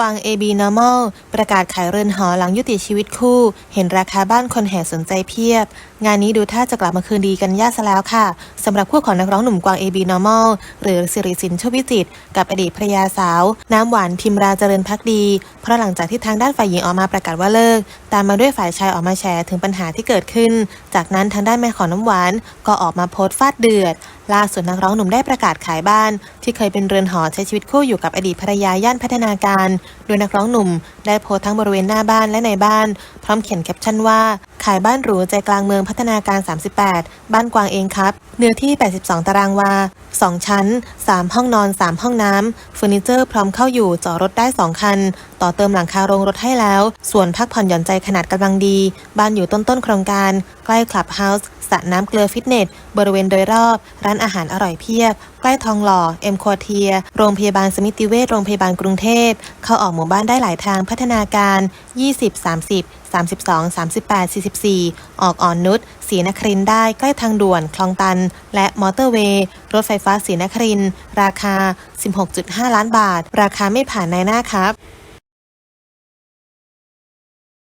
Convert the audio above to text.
วาง AB Normal ประกาศขายเรือนหอหลังยุติชีวิตคู่ เห็นราคาบ้านคนแห่สนใจเพียบ งานนี้ดูท่าจะกลับมาคืนดีกันยากซะแล้วค่ะสำหรับคู่ของนักร้องหนุ่มกวาง AB Normal หรือสิริสินโชควิจิต กับอดีตภรรยาสาว น้ำหวานพิมราเจริญพักดี เพราะหลังจากที่ทางด้านฝ่ายหญิงออกมาประกาศว่าเลิก ตามมาด้วยฝ่ายชายออกมาแชร์ถึงปัญหาที่เกิดขึ้น จากนั้นทางด้านแม่ของน้ำหวานก็ออกมาโพสต์ฟาดเดือดล่าสุดนักร้องหนุ่มได้ประกาศขายบ้าน ที่เคยเป็นเรือนหอใช้ชีวิตคู่อยู่กับอดีตภรรยาย่านพัฒนาการ โดยนักร้องหนุ่มได้โพสต์ทั้งบริเวณหน้าบ้านและในบ้าน พร้อมเขียนแคปชั่นว่า ขายบ้านหรูใจกลางเมืองพัฒนาการ 38 บ้านกวางเองครับ เนื้อที่ 82 ตารางวา 2 ชั้น 3 ห้องนอน 3 ห้องน้ำเฟอร์นิเจอร์พร้อมเข้าอยู่จอดรถได้ 2 คัน ต่อเติมหลังคาโรงรถให้แล้ว ส่วนพักผ่อนหย่อนใจขนาดกำลังดี บ้านอยู่ต้นต้นๆโครงการ ใกล้คลับเฮาส์สระน้ำเกลือฟิตเนส บริเวณโดยรอบ ร้านอาหารอร่อยเพียบ ใกล้ทองหล่อ เอ็มควอเทีย โรงพยาบาลสมิติเวชโรงพยาบาลกรุงเทพ เข้าออกหมู่บ้านได้หลายทางพัฒนาการ 20 30 32 38 44 ออกอ่อนนุชศรีนครินได้ใกล้ทางด่วนคลองตัน และมอเตอร์เวย์ รถไฟฟ้าศรีนครินทร์ราคา 16.5 ล้านบาท ราคาไม่ผ่านในหน้าครับ